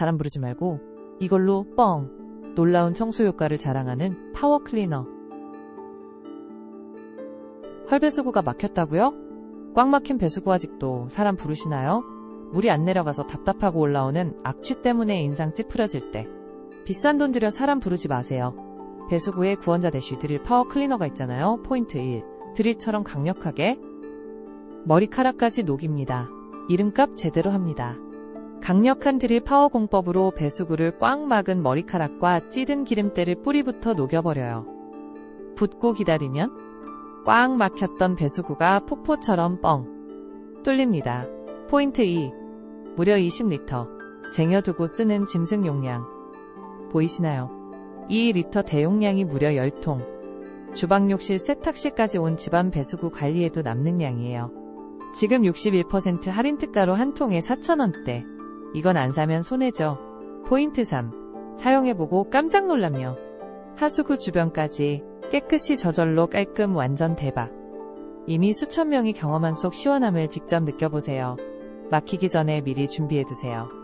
사람 부르지 말고 이걸로 뻥 놀라운 청소 효과를 자랑하는 파워 클리너. 헐배수구가 막혔다고요? 꽉 막힌 배수구 아직도 사람 부르시나요? 물이 안 내려가서 답답하고 올라오는 악취 때문에 인상 찌푸려질 때 비싼 돈 들여 사람 부르지 마세요. 배수구에 구원자 대쉬 드릴 파워 클리너가 있잖아요. 포인트 1. 드릴처럼 강력하게 머리카락까지 녹입니다. 이름값 제대로 합니다. 강력한 드릴 파워 공법으로 배수구를 꽉 막은 머리카락과 찌든 기름때를 뿌리부터 녹여버려요. 붓고 기다리면 꽉 막혔던 배수구가 폭포처럼 뻥 뚫립니다. 포인트 2. 무려 20리터. 쟁여두고 쓰는 짐승 용량. 보이시나요? 2리터 대용량이 무려 10통. 주방 욕실 세탁실까지 온 집안 배수구 관리에도 남는 양이에요. 지금 61% 할인 특가로 한 통에 4,000원대. 이건 안 사면 손해죠. 포인트 3. 사용해보고 깜짝 놀라며 하수구 주변까지 깨끗이 저절로 깔끔 완전 대박. 이미 수천 명이 경험한 속 시원함을 직접 느껴보세요. 막히기 전에 미리 준비해두세요.